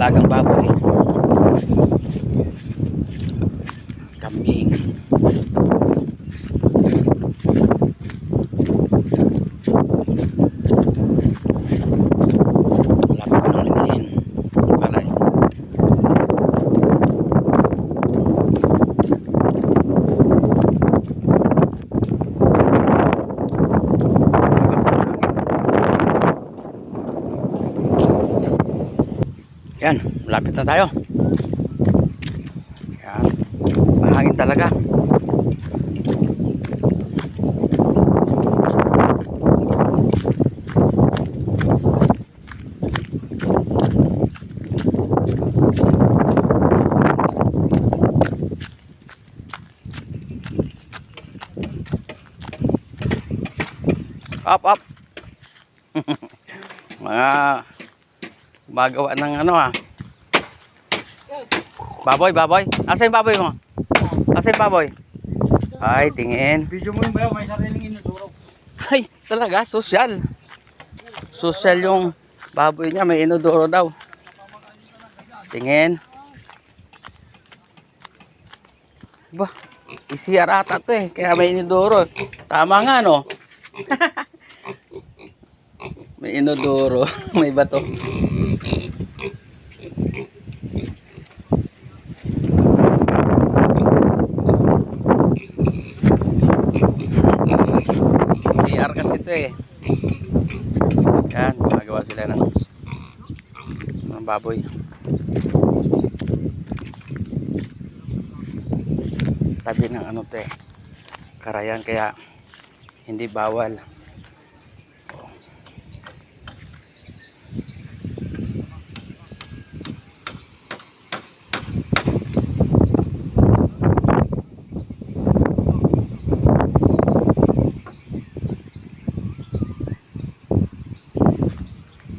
alagang baboy. Malapit na tayo. Yan. Mahangin talaga. Up, up. Mga magawa ng ano ah. Baboy, baboy. Asa yung baboy mo? Asa yung baboy? Ay, tingin. Video mo yung bayaw, may sariling inodoro. Ay, talaga, social. Social yung baboy niya, may inodoro daw. Tingin. Ba, isiar ata to eh, kaya may inodoro. Tama nga no. may inodoro, may bato. CR kasi ito eh. Yan, gumagawa sila ng ng baboy. Tabi ng ano to eh. Karayan kaya hindi bawal.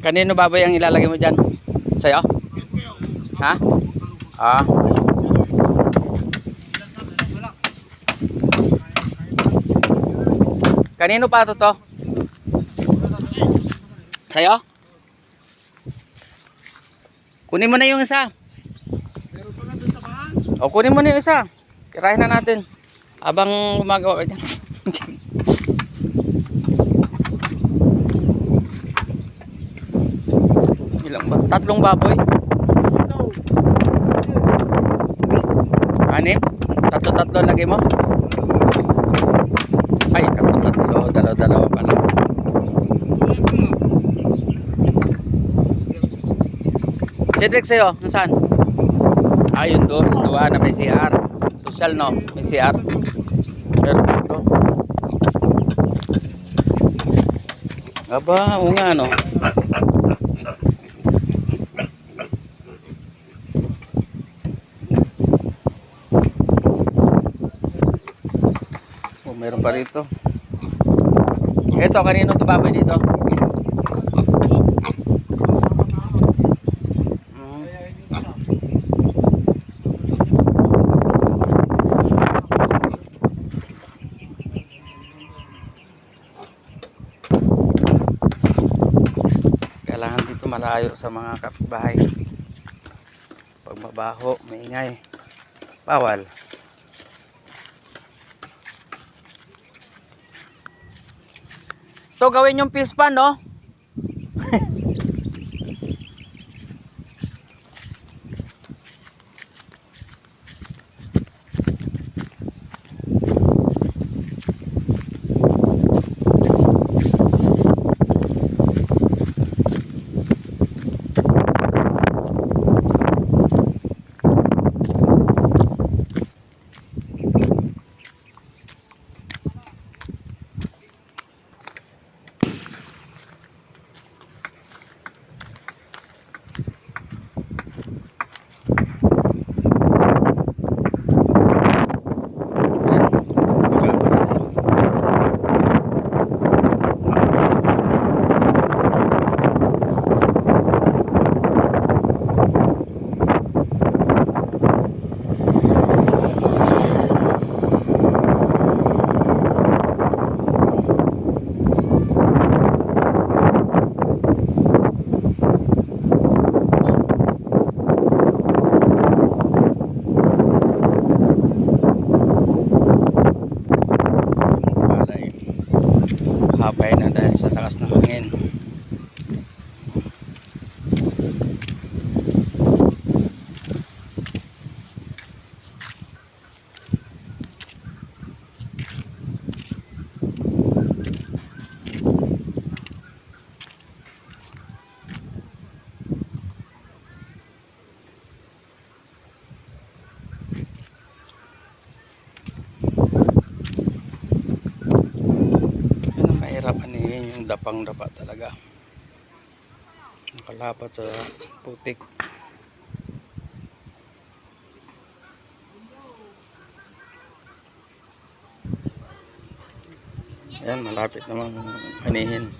Kanino baboy ang ilalagay mo dyan? Sa'yo? Ha? Ah. Kanino pa ito to? Sa'yo? Kunin mo na yung isa. O kunin mo na yung isa. Kirahin na natin. Habang gumagawa ka dyan. Ilang ba? Tatlong baboy? Anim? Tatlo-tatlo lagay mo? Ay, tatlo-tatlo. Dalaw-dalawa pala. Cedric sa'yo, nasaan? Ah, yun doon. Doon na may CR. Social no? May CR. Pero dito. Aba, o nga no. Meron pa rito. Ito, kanino to baboy dito? Kailangan dito malayo sa mga kapitbahay. Pag mabaho, maingay. Bawal. To gawin yung fish pan, no? dapang dapa talaga nakalapat sa putik Ayan, malapit namang anihin.